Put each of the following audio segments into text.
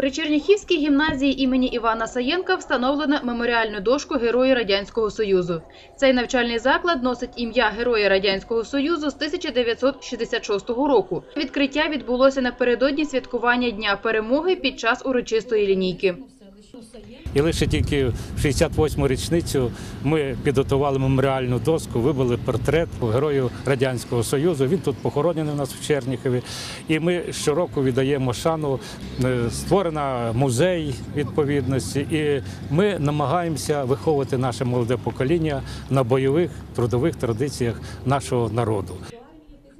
При Черніхівській гімназії імені Івана Саєнка встановлено меморіальну дошку Героїв Радянського Союзу. Цей навчальний заклад носить ім'я Героя Радянського Союзу з 1966 року. Відкриття відбулося напередодні святкування Дня перемоги під час урочистої лінійки. І лише тільки в 68-му річницю ми підготували меморіальну доску, вибили портрет герою Радянського Союзу. Він тут похоронений у нас в Черніхові. І ми щороку віддаємо шану. Е, Створена музей відповідності, і ми намагаємося виховувати наше молоде покоління на бойових трудових традиціях нашого народу.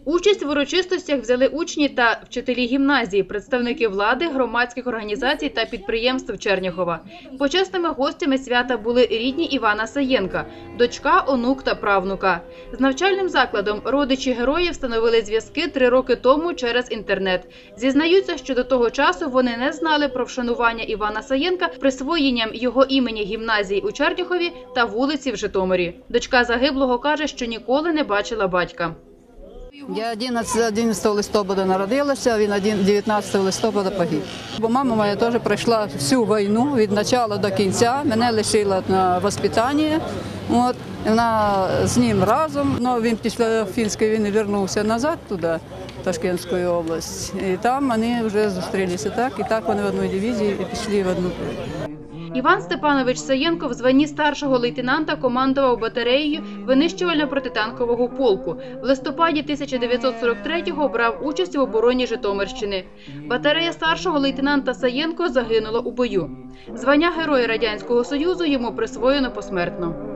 Участь в урочистостях взяли учні та вчителі гімназії, представники влади, громадських організацій та підприємств Черніхова. Почесними гостями свята були рідні Івана Саєнка, дочка, онук та правнука. З навчальним закладом родичі героїв встановили зв'язки три роки тому через інтернет. Зізнаються, що до того часу вони не знали про вшанування Івана Саєнка присвоєнням його імені гімназії у Черніхові та вулиці в Житомирі. Дочка загиблого каже, що ніколи не бачила батька. Я 11, 11 листопада народилася, він 19 листопада погиб. Бо мама моя теж пройшла всю війну від початку до кінця. Мене лишила на воспитання. От, вона з ним разом. Ну, він після фінської війни вернувся назад туди, в Ташкентську область. І там вони вже зустрілися так. І так вони в одній дивізії і пішли в одну. Іван Степанович Саєнко в званні старшого лейтенанта командував батареєю винищувально-протитанкового полку. В листопаді 1943-го брав участь в обороні Житомирщини. Батарея старшого лейтенанта Саєнко загинула у бою. Звання Героя Радянського Союзу йому присвоєно посмертно.